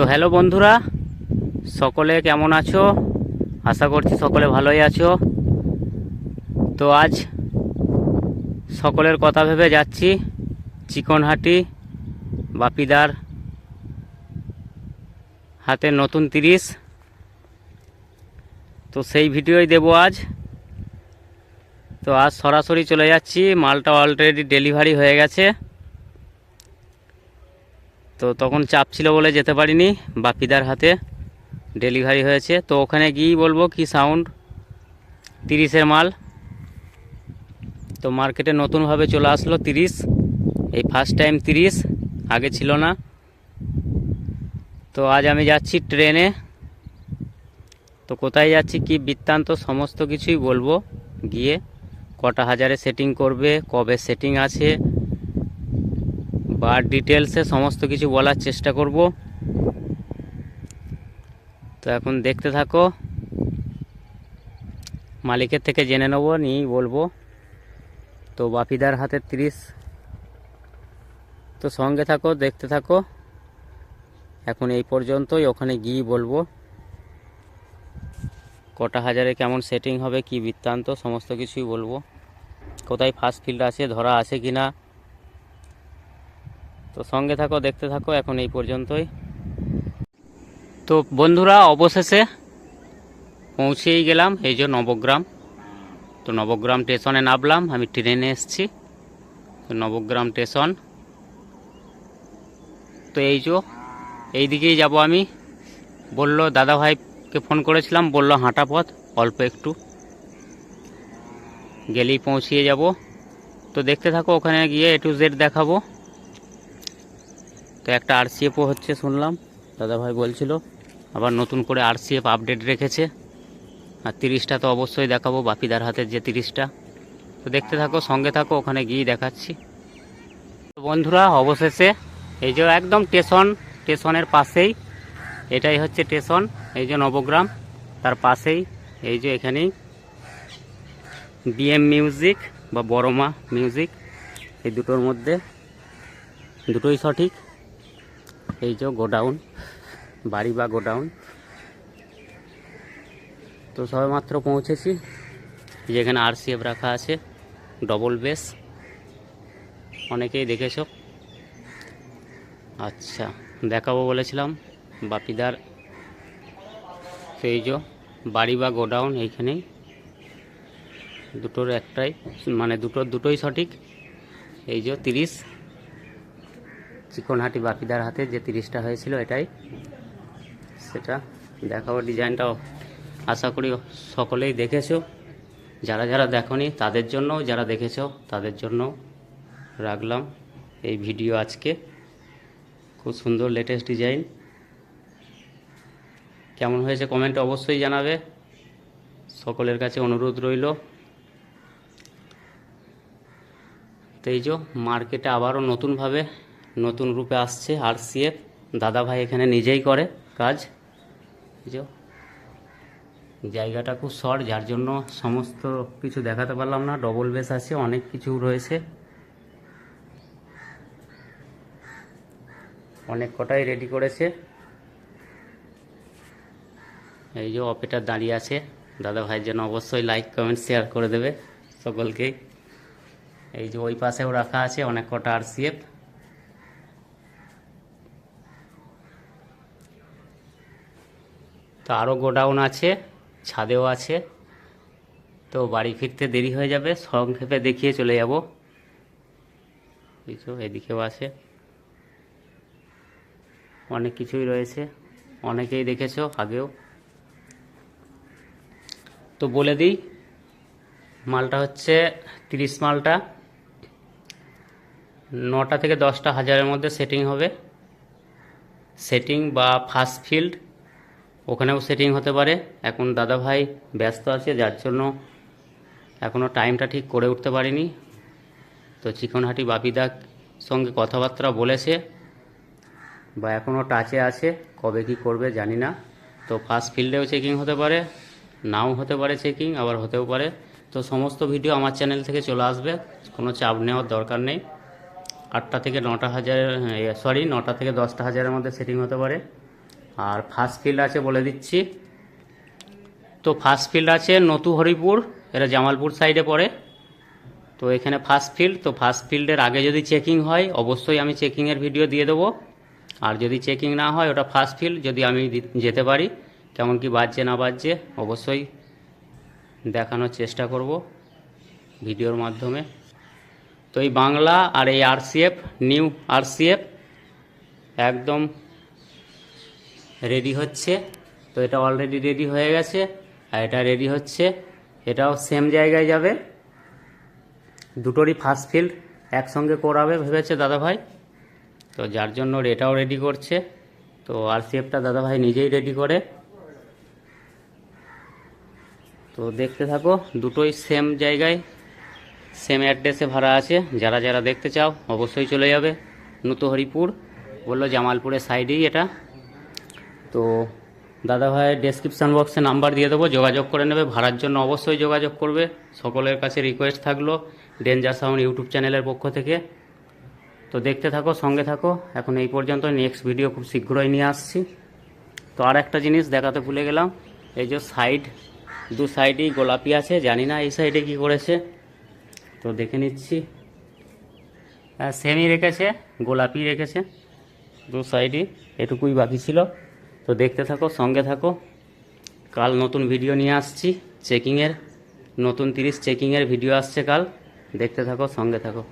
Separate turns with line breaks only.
তো হ্যালো বন্ধুরা, সকলে কেমন আছো? আশা করছি সকলে ভালোই আছো। তো আজ সকলের কথা ভেবে যাচ্ছি, চিকনহাটি, বাপিদার হাতে নতুন তিরিশ। তো সেই ভিডিওই দেব আজ। তো আজ সরাসরি চলে যাচ্ছি, মালটা অলরেডি ডেলিভারি হয়ে গেছে। তো তখন চাপ ছিল বলে যেতে পারিনি, বাপিদার হাতে ডেলিভারি হয়েছে। তো ওখানে গিয়েই বলব কি সাউন্ড তিরিশের মাল। তো মার্কেটে নতুনভাবে চলে আসলো তিরিশ। এই ফার্স্ট টাইম তিরিশ, আগে ছিল না। তো আজ আমি যাচ্ছি ট্রেনে। তো কোথায় যাচ্ছি, কি বৃত্তান্ত, সমস্ত কিছুই বলব। গিয়ে কটা হাজারে সেটিং করবে, কবে সেটিং আছে বা ডিটেলসে সমস্ত কিছু বলার চেষ্টা করব। তো এখন দেখতে থাকো। মালিকের থেকে জেনে নেব, নিয়েই বলব। তো বাপিদার হাতে তিরিশ। তো সঙ্গে থাকো, দেখতে থাকো। এখন এই পর্যন্তই, ওখানে গিয়ে বলব। কটা হাজারে কেমন সেটিং হবে, কি বৃত্তান্ত, সমস্ত কিছুই বলব। কোথায় ফার্স্ট ফিল্ড আছে, ধরা আছে কি না তো সঙ্গে থাকো, দেখতে থাকো, এখন এই পর্যন্তই। তো বন্ধুরা, অবশেষে পৌঁছেই গেলাম, এই যে নবগ্রাম। তো নবগ্রাম স্টেশনে নামলাম, আমি ট্রেনে এসেছি। তো নবগ্রাম স্টেশন। তো এই যে এই দিকেই যাব আমি। বলল দাদা ভাইকে ফোন করেছিলাম, বলল হাঁটা পথ, অল্প একটু। গেলেই পৌঁছিয়ে যাব। তো দেখতে থাকো, ওখানে গিয়ে এ টু জেড দেখাবো। তো একটা আরসিএফও হচ্ছে শুনলাম দাদা ভাই বলছিল, আবার নতুন করে আরসিএফ আপডেট রেখেছে। আর তিরিশটা তো অবশ্যই দেখাবো, বাপিদার হাতের যে তিরিশটা। তো দেখতে থাকো, সঙ্গে থাকো, ওখানে গিয়ে দেখাচ্ছি। তো বন্ধুরা, অবশেষে এই যে একদম স্টেশন, স্টেশনের পাশেই, এটাই হচ্ছে স্টেশন, এই যে নবগ্রাম, তার পাশেই, এই যে এখানেই। বিএম মিউজিক বা বড়মা মিউজিক, এই দুটোর মধ্যে, দুটোই সঠিক। এই যে গোডাউন, বাড়ি বা গোডাউন। তো সবেমাত্র পৌঁছেছি, যেখানে আরসিএফ রাখা আছে ডবল বেস অনেকেই দেখেছ। আচ্ছা দেখাবো বলেছিলাম বাপিদার। সেই যে বাড়ি বা গোডাউন এইখানেই। দুটোর একটাই মানে দুটোর দুটোই সঠিক। এই যে তিরিশ। চিকনহাটি বাপিদার হাতে যে তিরিশটা হয়েছিল এটাই। সেটা দেখাবো, ডিজাইনটাও আশা করি সকলেই দেখেছ। যারা যারা দেখনি, তাদের জন্য যারা দেখেছ, তাদের জন্য রাখলাম এই ভিডিও আজকে। খুব সুন্দর লেটেস্ট ডিজাইন কেমন হয়েছে কমেন্ট অবশ্যই জানাবে। সকলের কাছে অনুরোধ রইল। তো এই যে মার্কেটে আবারও নতুনভাবে নতুন রূপে আসছে আর সিএফ দাদা ভাই এখানে নিজেই করে কাজ। জায়গাটা খুব শর্ট, যার জন্য সমস্ত কিছু দেখাতে পারলাম না। ডবল বেস আছে, অনেক কিছু রয়েছে। অনেক কটাই রেডি করেছে। এই যে অপেটার দাঁড়িয়ে আছে। দাদা ভাইয়ের জন্য অবশ্যই লাইক কমেন্ট শেয়ার করে দেবে সকলকেই। এই যে ওই পাশেও রাখা আছে অনেক কটা আর সিএফ তো আরও গোডাউন আছে, ছাদেও আছে। তো বাড়ি ফিরতে দেরি হয়ে যাবে সংক্ষেপে দেখিয়ে চলে যাব। কিছু এদিকেও আছে। অনেক কিছুই রয়েছে, অনেকেই দেখেছ আগেও। তো বলে দিই, মালটা হচ্ছে তিরিশ মালটা। নটা থেকে দশটা হাজারের মধ্যে সেটিং হবে। সেটিং বা ফার্স্ট ফিল্ড ওখানেও সেটিং হতে পারে। এখন দাদা ভাই ব্যস্ত আছে, যার জন্য এখনও টাইমটা ঠিক করে উঠতে পারিনি। তো চিকনহাটি বাপিদার সঙ্গে কথাবার্তা বলেছে বা এখনও টাচে আছে, কবে কি করবে জানি না। তো ফার্স্ট ফিল্ডেও চেকিং হতে পারে, নাও হতে পারে চেকিং আবার হতেও পারে। তো সমস্ত ভিডিও আমার চ্যানেল থেকে চলে আসবে, কোনো চাপ নেওয়ার দরকার নেই। আটটা থেকে নটা হাজারের সরি নটা থেকে দশটা হাজারের মধ্যে সেটিং হতে পারে। আর ফার্স্ট ফিল্ড আছে বলে দিচ্ছি। তো ফার্স্ট ফিল্ড আছে নতু হরিপুর, এটা জামালপুর সাইডে পড়ে। তো এখানে ফার্স্ট ফিল্ড তো ফার্স্ট ফিল্ডের আগে যদি চেকিং হয়, অবশ্যই আমি চেকিংয়ের ভিডিও দিয়ে দেবো। আর যদি চেকিং না হয়, ওটা ফার্স্ট ফিল্ড যদি আমি যেতে পারি, কেমন কি বাজছে, না বাজছে, অবশ্যই দেখানোর চেষ্টা করব ভিডিওর মাধ্যমে। তো এই বাংলা আর এই আরসিএফ নিউ আরসিএফ একদম রেডি হচ্ছে। তো এটা অলরেডি রেডি হয়ে গেছে। আর এটা রেডি হচ্ছে। এটাও সেম জায়গায় যাবে। দুটোরই ফার্স্ট ফিল্ড একসঙ্গে করাবে ভেবেছে দাদাভাই। তো যার জন্য এটাও রেডি করছে। তো আরসিএফটা দাদাভাই নিজেই রেডি করে। তো দেখতে থাকো, দুটোই সেম জায়গায় সেম অ্যাড্রেসে ভাড়া আছে। যারা যারা দেখতে চাও, অবশ্যই চলে যাবে। নতুহরিপুর, বলল জামালপুরের সাইডেই এটা। তো দাদা ভাইয়ের ডেসক্রিপশান বক্সে নাম্বার দিয়ে দেবো, যোগাযোগ করে নেবে, ভাড়ার জন্য অবশ্যই যোগাযোগ করবে। সকলের কাছে রিকোয়েস্ট থাকল ডেঞ্জার সাউন্ড ইউটিউব চ্যানেলের পক্ষ থেকে। তো দেখতে থাকো, সঙ্গে থাকো। এখন এই পর্যন্ত নেক্সট ভিডিও খুব শীঘ্রই নিয়ে আসছি। তো আর একটা জিনিস দেখাতে ভুলে গেলাম, এই যে সাইড দু সাইডেই গোলাপি আছে, জানি না এই সাইডে কি করেছে। তো দেখে নিচ্ছি। সেমই রেখেছে, গোলাপি রেখেছে, দু সাইডই এটুকুই বাকি ছিল। তো দেখতে থাকো, সঙ্গে থাকো। কাল নতুন ভিডিও নিয়ে আসছি চেকিংয়ের নতুন তিরিশ চেকিংয়ের ভিডিও আসছে কাল। দেখতে থাকো, সঙ্গে থাকো।